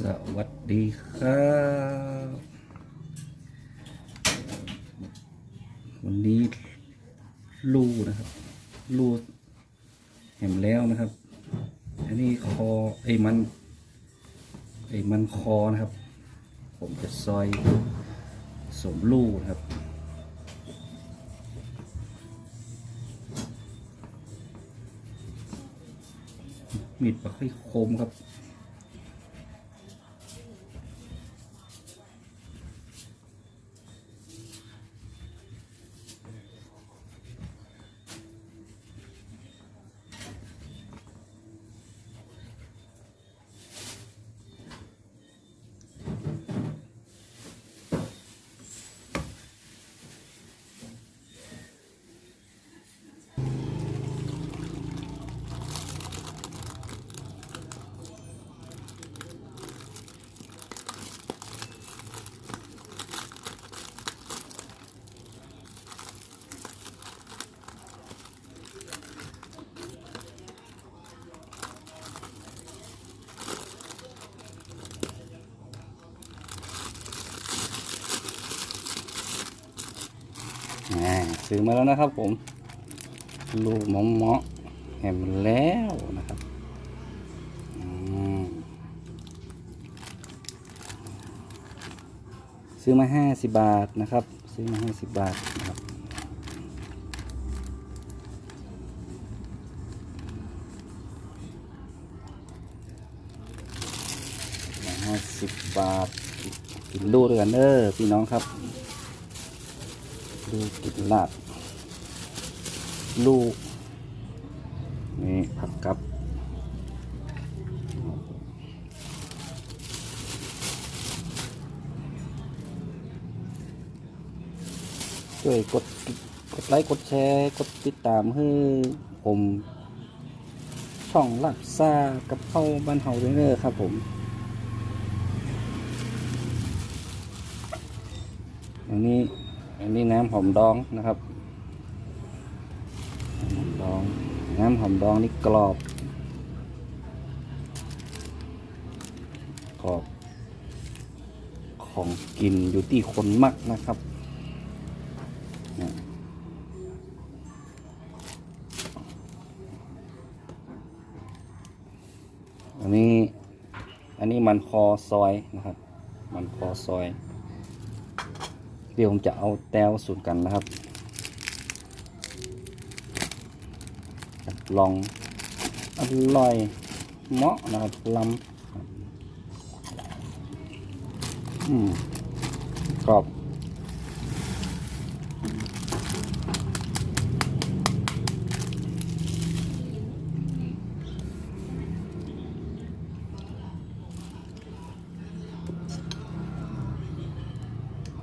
สวัสดีครับวันนี้ลูนะครับ ลูแหมแล้วนะครับ อันนี้คอไอ้มันไอ้มันคอนะครับ ผมจะซอยสมลูนะครับมีดปลาไข่คมครับ ซื้อมาแล้วนะครับผมลูกหมอมเมาะแหมแล้วนะครับซื้อมาห้าสิบบาทนะครับ ซื้อมาห้าสิบบาทนะครับห้าสิบบาทกินลูด้วยกันเด้อพี่น้องครับูกกินลาบลูก นี่ผักกับช่วยกดกดไลค์กดแชร์กดติดตามให้ผม ช่องลักซากับเข้าบ้านเฮาด้วยเด้อครับผมอันนี้ อันนี้น้ำหอมดองนะครับหอมดอง น้ำหอมดองนี่กรอบ กรอบ ของกินอยู่ที่คนมักนะครับนี่ยอันนี้ อันนี้มันคอซอยนะครับ มันคอซอย เดี๋ยวผมจะเอาแต้วสูตรกันนะครับลองอร่อยเหมาะนะครับลำอืมกรอบ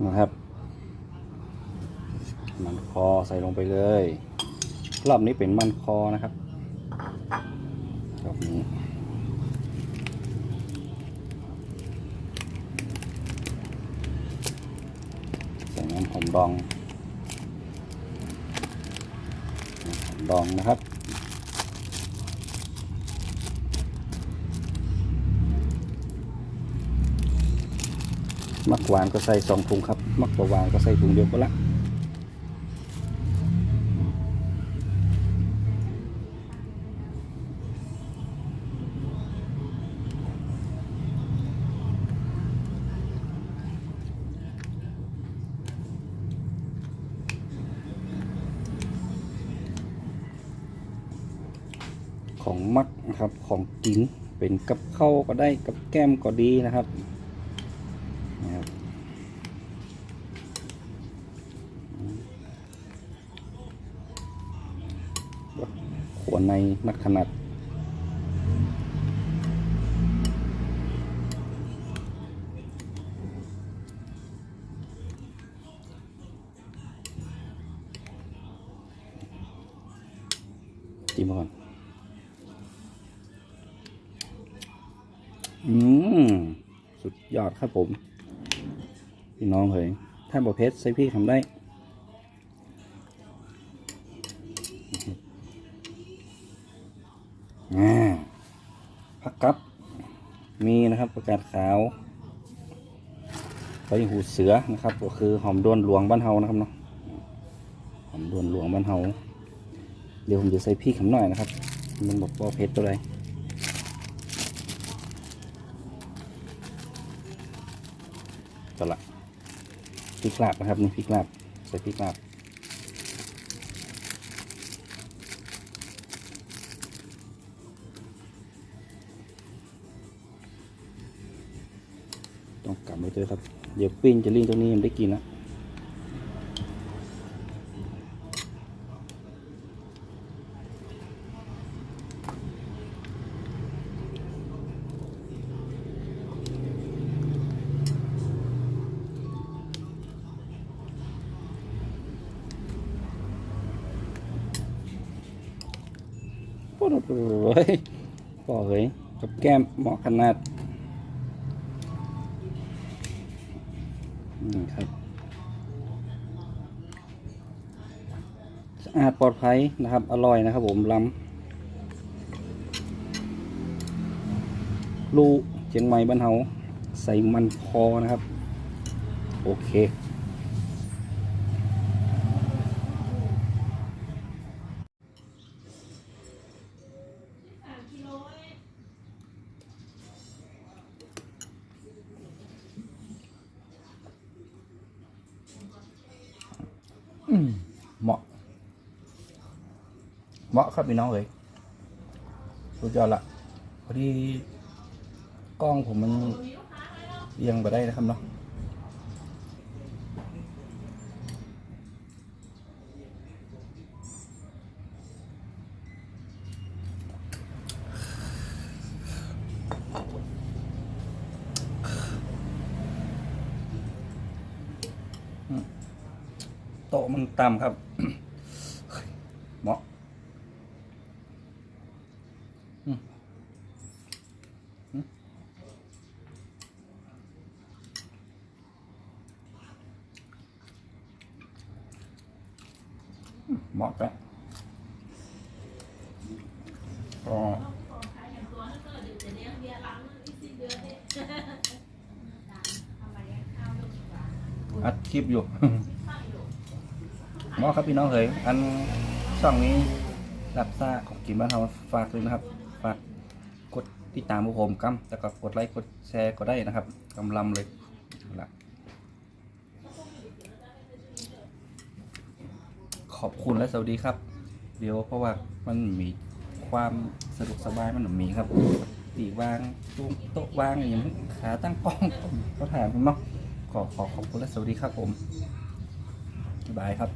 นะครับ มันคอใส่ลงไปเลย รอบนี้เป็นมันคอนะครับรอบนี้ใส่น้ำหอมดองหอมดองนะครับมักหวานก็ใส่สองถุงครับ มักหวานก็ใส่ถุงเดียวก็ละ ของมักนะครับของกินเป็นกับข้าวก็ได้กับแก้มก็ดีนะครับนะครับหัวในนักขนาดจิ้มาก่อน อืมสุดยอดครับผม พี่น้องเฮ้ยถ้าบอเพชรใส่พี่ทำได้อ่าพักกับ มีนะครับประกาศขาวใบหูเสือนะครับ ก็คือหอมด้วนหลวงบ้านเฮานะครับเนาะหอมด้วนหลวงบ้านเฮาเดี๋ยวผมจะใส่พริกขำหน่อยนะครับ มันบอกว่าเผ็ดตัวใด ก็ละพริกลาบนะครับ นี่พริกลาบใส่พริกลาบต้องกลับไปด้วยครับ เดี๋ยวปิ้งจะลิ่งตรงนี้มันได้กินนะ โอ้โหเฮ้ยพ่อเฮ้ยกับแก้มเหมาะขนาดนี่ครับสะอาดปลอดภัยนะครับ อร่อยนะครับผมล้ำลูเชียงใหม่บ้านเฮาใส่มันคอนะครับ โอเค เหมาะ เหมาะครับพี่น้องเอ้ยสุดยอดละพอดีกล้องผมมันเอียังไปได้นะครับเนาะ มันต่ำครับเหมาะอืมอืมเหมาะแปะก็อัดคลิปอยู่ หมอครับพี่น้องเอ๋ยอันช่องนี้รับซ่าของกินบ้านเราฝากด้วยนะครับ ฝากกดติดตามพวกผมกัมแล้วก็กดไลค์กดแชร์ก็ได้นะครับกำลำเลยละขอบคุณและสวัสดีครับ เดี๋ยวเพราะว่ามันมีความสะดวกสบายมันมีครับตีวางตู้โต๊ะวางอย่างนี้ขาตั้งกล้องก็ถามผมเนาะขอขอขอบคุณและสวัสดีครับผม บายครับ